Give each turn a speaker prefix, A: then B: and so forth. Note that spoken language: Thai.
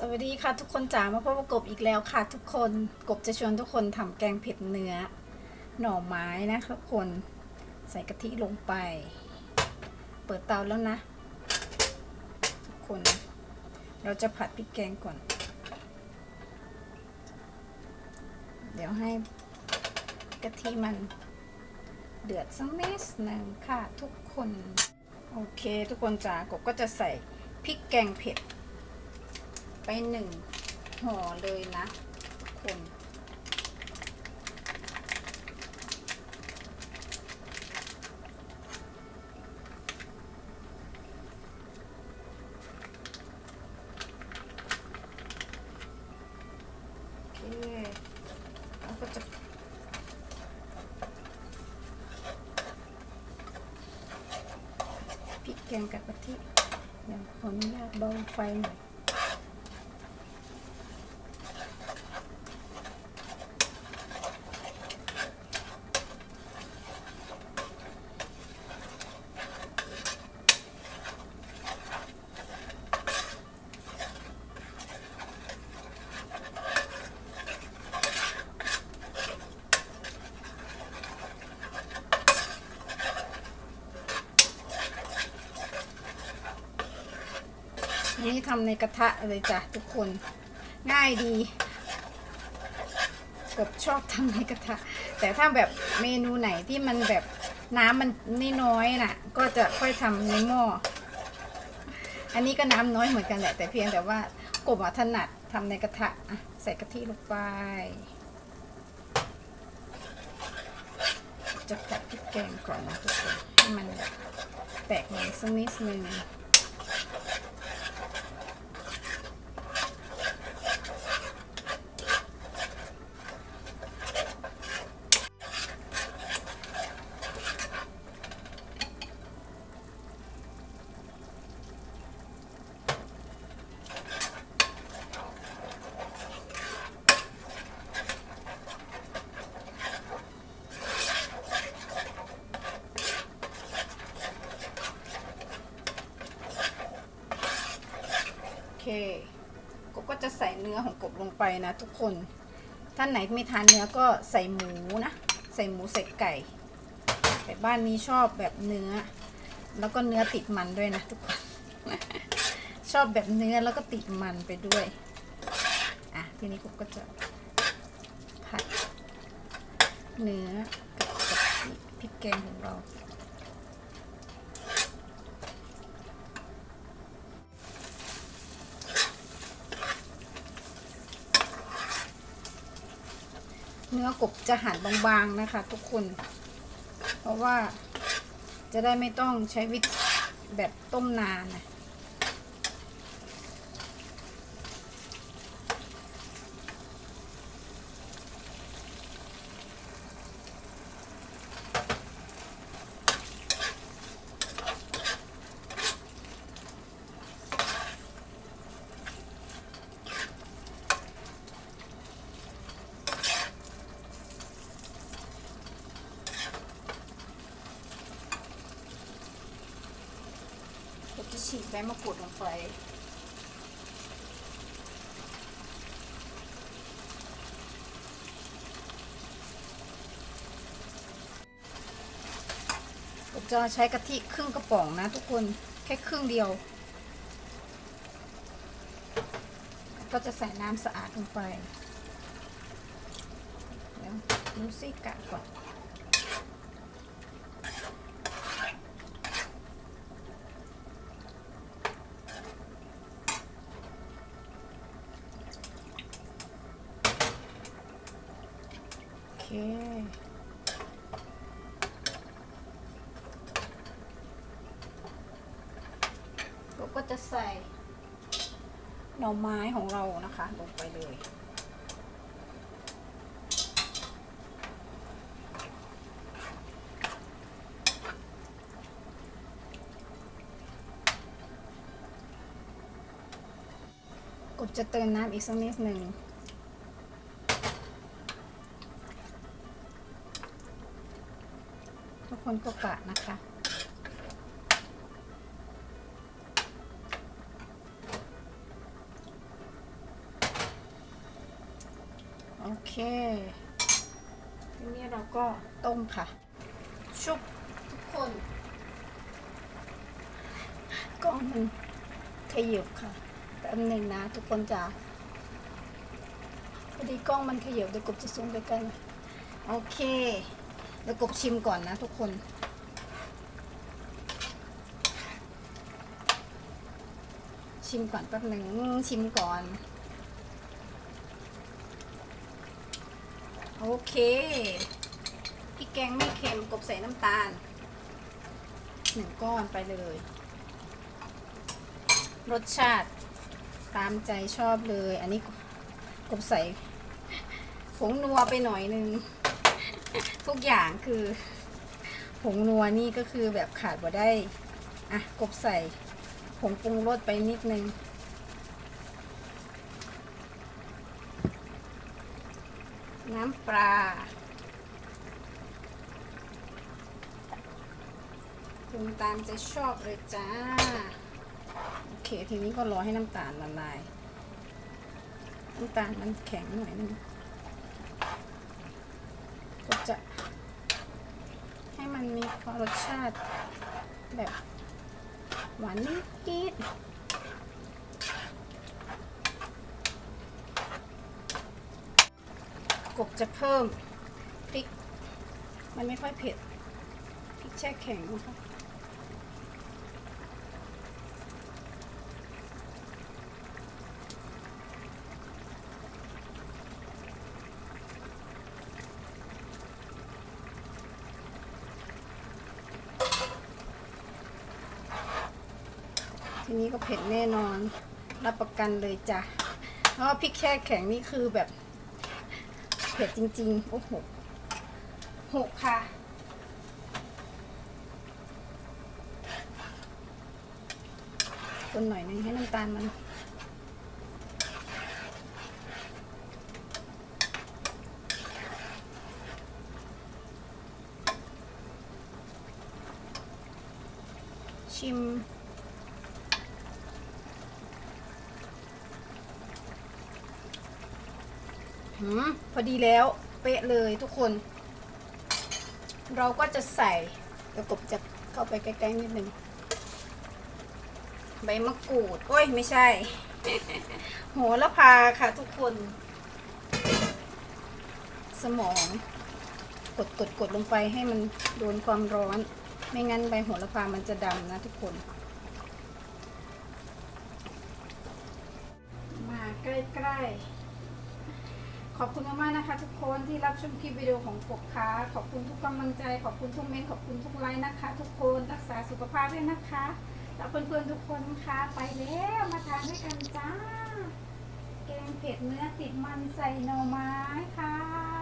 A: สวัสดีค่ะทุกคนจ๋ามาพบกับกบอีกแล้วค่ะ ทุกคนกบจะชวนทุกคนทำแกงเผ็ดเนื้อ หน่อไม้นะทุกคนใส่กะทิลงไป เปิดเตาแล้วนะ ทุกคนเราจะผัดพริกแกงก่อน เดี๋ยวให้กะทิมันเดือดสักนิดหนึ่งค่ะทุกคน โอเค ทุกคนจ๋ากบก็จะใส่พริกแกงเผ็ด ไปหนึ่งห่อเลยนะคนพริกแกงกับกะทิเดี๋ยวขออนุญาตเบาไฟหน่อย ทำในกระทะเลยจ้ะทุกคน ง่ายดี กบชอบทำในกระทะ แต่ถ้าแบบเมนูไหนที่มันแบบน้ำมันน้อยน่ะ ก็จะค่อยทำในหม้อ อันนี้ก็น้ำน้อยเหมือนกันแหละ แต่เพียงแต่ว่ากบอะถนัดทำในกระทะอะใส่กะทิลงไป จะผัดพริกแกงก่อนนะทุกคนให้มันแบบแตกมันสักนิดนึง จะใส่เนื้อของกบลงไปนะทุกคน ท่านไหนไม่ทานเนื้อก็ใส่หมูนะ ใส่หมูใส่ไก่ แต่บ้านนี้ชอบแบบเนื้อ แล้วก็เนื้อติดมันด้วยนะทุกคน ชอบแบบเนื้อแล้วก็ติดมันไปด้วย อะทีนี้กบก็จะผัดเนื้อกับพริกแกงของเรา เนื้อกบจะหั่นบางๆนะคะทุกคน เพราะว่าจะได้ไม่ต้องใช้วิธีแบบต้มนานนะ จะฉีกใบมะกรูดลงไปผมจะใช้กะทิครึ่งกระป๋องนะทุกคนแค่ครึ่งเดียว ก็จะใส่น้ำสะอาดลงไป เดี๋ยวดูซิกะก่อน โอเค เรา ก็จะใส่หน่อไม้ของเรานะคะ ลงไปเลย กบจะเติมน้ำอีกสักนิดหนึ่งทุกคนก็กะนะคะ ก โอเค ทีนี้เราก็ต้มค่ะ ชุบทุกคนกล้องมันขยับค่ะแป๊บหนึ่งนะ ทุกคนจ๋าพอดีกล้องมันขยับเดี๋ยวกบจะซูมไปกัน โอเคเดี๋ยวกบชิมก่อนนะทุกคนชิมก่อนแป๊บหนึ่งชิมก่อน โอเคพริกแกงไม่เค็มกบใส่น้ำตาลหนึ่งก้อนไปเลย รสชาติตามใจชอบเลย อันนี้กบใส่ผงนัวไปหน่อยนึง ทุกอย่างคือ ผงนัวนี่ก็คือแบบขาดบ่ได้ อะ กบใส่ผงปรุงรสไปนิดนึง น้ำปลา ปรุงตามใจชอบเลยจ้า โอเค ทีนี้ก็รอให้น้ำตาลละลาย น้ำตาลมันแข็งหน่อยนึงก็จะให้มันมีรสชาติแบบหวานนิดๆ กบจะเพิ่มพริก มันไม่ค่อยเผ็ดพริกแช่แข็งนะคะทีนี้ก็เผ็ดแน่นอน รับประกันเลยจ้ะเพราะพริกแช่แข็งนี่คือแบบ เผ็ดจริงๆ โอ้โหหกค่ะ คนหน่อยนึงให้น้ำตาลมันชิม หืมพอดีแล้ว เป๊ะเลยทุกคน เราก็จะใส่เดี๋ยวกบจะเข้าไปใกล้ๆนิดนึงใบมะกรูด โอ้ย ไม่ใช่ โหระพาค่ะทุกคน สมอง กดกดกดลงไปให้มันโดนความร้อน ไม่งั้นใบโหระพามันจะดำนะทุกคน มาใกล้ๆ ขอบคุณมากๆนะคะ ทุกคนที่รับชมคลิปวิดีโอของปกค้าขอบคุณทุกกำลังใจ ขอบคุณทุกเมนขอบคุณทุกไลน์นะคะ ทุกคนรักษาสุขภาพด้วยนะคะ แล้วเพื่อนๆทุกคนนะคะไปแล้วมาทานด้วยกันจ้า แกงเผ็ดเนื้อติดมันใส่หน่อไม้ค่ะ